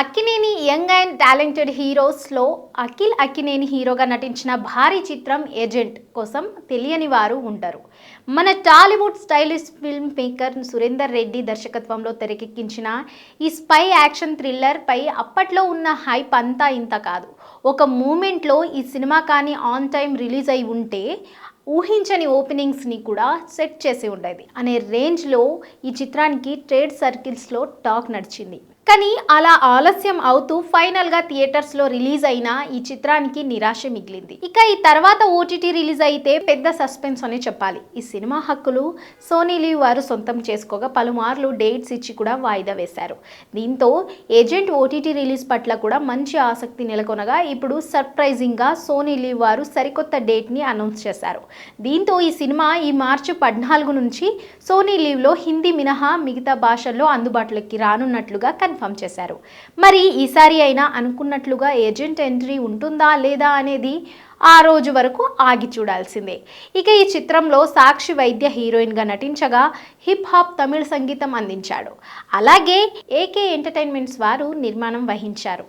Akkineni young and talented హీరోస్లో అఖిల్ అక్కినేని హీరోగా నటించిన భారీ చిత్రం ఏజెంట్ కోసం తెలియని వారు ఉంటారు మన Tollywood stylish film maker Surender Reddy దర్శకత్వంలో తెరకెక్కించిన ఈ స్పై యాక్షన్ థ్రిల్లర్పై అప్పట్లో ఉన్న హైప్ అంతా ఇంత కాదు. ఒక మూమెంట్లో ఈ సినిమా కానీ ఆన్ టైం రిలీజ్ అయి ఉంటే ఊహించని ఓపెనింగ్స్ని కూడా సెట్ చేసి ఉండేది అనే రేంజ్లో ఈ చిత్రానికి ట్రేడ్ సర్కిల్స్లో టాక్ నడిచింది. కానీ అలా ఆలస్యం అవుతూ ఫైనల్గా థియేటర్స్లో రిలీజ్ అయిన ఈ చిత్రానికి నిరాశ మిగిలింది. ఇక ఈ తర్వాత ఓటీటీ రిలీజ్ అయితే పెద్ద సస్పెన్స్ అని చెప్పాలి. ఈ సినిమా హక్కులు సోనీ లీవ్ వారు సొంతం చేసుకోగా పలుమార్లు డేట్స్ ఇచ్చి కూడా వాయిదా వేశారు. దీంతో ఏజెంట్ ఓటీటీ రిలీజ్ పట్ల కూడా మంచి ఆసక్తి నెలకొనగా ఇప్పుడు సర్ప్రైజింగ్గా సోనీ లీవ్ వారు సరికొత్త డేట్ని అనౌన్స్ చేశారు. దీంతో ఈ సినిమా ఈ మార్చి పద్నాలుగు నుంచి సోనీ లీవ్లో హిందీ మినహా మిగతా భాషల్లో అందుబాటులోకి రానున్నట్లుగా కన్ఫర్మ్ చేశారు. మరి ఈసారి అయినా అనుకున్నట్లుగా ఏజెంట్ ఎంట్రీ ఉంటుందా లేదా అనేది ఆ రోజు వరకు ఆగి చూడాల్సిందే. ఇక ఈ చిత్రంలో సాక్షి వైద్య హీరోయిన్గా నటించగా హిప్ హాప్ తమిళ సంగీతం అందించాడు. అలాగే ఏకే ఎంటర్టైన్మెంట్స్ వారు నిర్మాణం వహించారు.